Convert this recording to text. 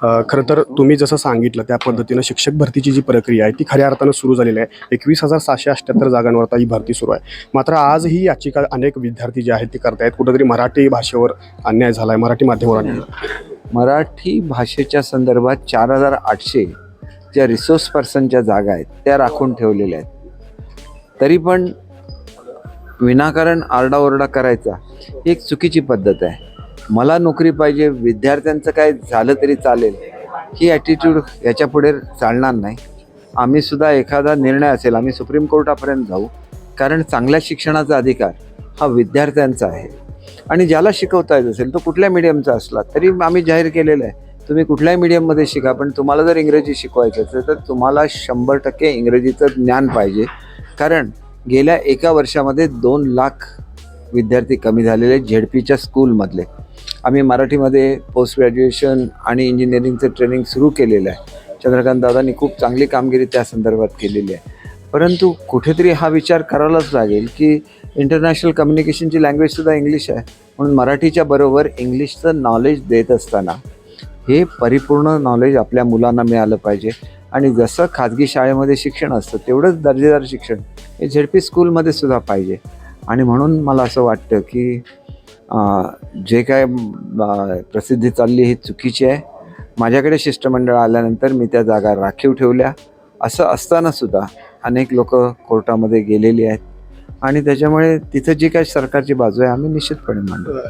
खरं तर तुम्ही जसं सांगितलं त्या पद्धतीनं शिक्षक भरतीची जी प्रक्रिया आहे ती खऱ्या अर्थानं सुरू झालेली आहे. एकवीस हजार सहाशे अठ्ठ्याहत्तर जागांवर आता ही भरती सुरू आहे. मात्र आज ही याचिका अनेक विद्यार्थी जे आहेत ते करतायत. कुठेतरी मराठी भाषेवर अन्याय झाला आहे मराठी माध्यमावर अन्याय मराठी भाषेच्या संदर्भात चार हजार आठशे ज्या रिसोर्स पर्सनच्या जागा आहेत त्या राखून ठेवलेल्या आहेत. तरी पण विनाकारण आरडाओरडा करायचा ही एक चुकीची पद्धत आहे. मला नोकरी पाहिजे विद्यार्थ्यांचं काय झालं तरी चालेल ही ॲटिट्यूड याच्यापुढे चालणार नाही. आम्ही सुद्धा एखादा निर्णय असेल आम्ही सुप्रीम कोर्टापर्यंत जाऊ कारण चांगल्या शिक्षणाचा अधिकार हा विद्यार्थ्यांचा आहे. आणि ज्याला शिकवता येत असेल तो कुठल्या मीडियमचा असला तरी आम्ही जाहीर केलेलं आहे तुम्ही कुठल्याही मीडियममध्ये शिका पण तुम्हाला जर इंग्रजी शिकवायचं असेल तर तुम्हाला शंभर टक्के इंग्रजीचं ज्ञान पाहिजे. कारण गेल्या एका वर्षामध्ये दोन लाख विद्यार्थी कमी झालेले झेडपीच्या स्कूलमधले आम्ही मराठीमध्ये पोस्ट ग्रॅज्युएशन आणि इंजिनिअरिंगचं ट्रेनिंग सुरू केलेलं आहे. चंद्रकांत दादांनी खूप चांगली कामगिरी त्या संदर्भात केलेली आहे. परंतु कुठेतरी हा विचार करायलाच लागेल की इंटरनॅशनल कम्युनिकेशनची लँग्वेजसुद्धा इंग्लिश आहे. म्हणून मराठीच्या बरोबर इंग्लिशचं नॉलेज देत असताना हे परिपूर्ण नॉलेज आपल्या मुलांना मिळालं पाहिजे. आणि जसं खाजगी शाळेमध्ये शिक्षण असतं तेवढंच दर्जेदार शिक्षण हे झेडपी स्कूलमध्ये सुद्धा पाहिजे. आणि म्हणून मला असं वाटतं की जे काय प्रसिद्धी चालली ही चुकीची आहे. माझ्याकडे शिष्टमंडळ आल्यानंतर मी त्या जागा राखीव ठेवल्या. असं असतानासुद्धा अनेक लोक कोर्टामध्ये गेलेली आहेत. आणि त्याच्यामुळे तिथं जी काय सरकारची बाजू आहे आम्ही निश्चितपणे मांडतो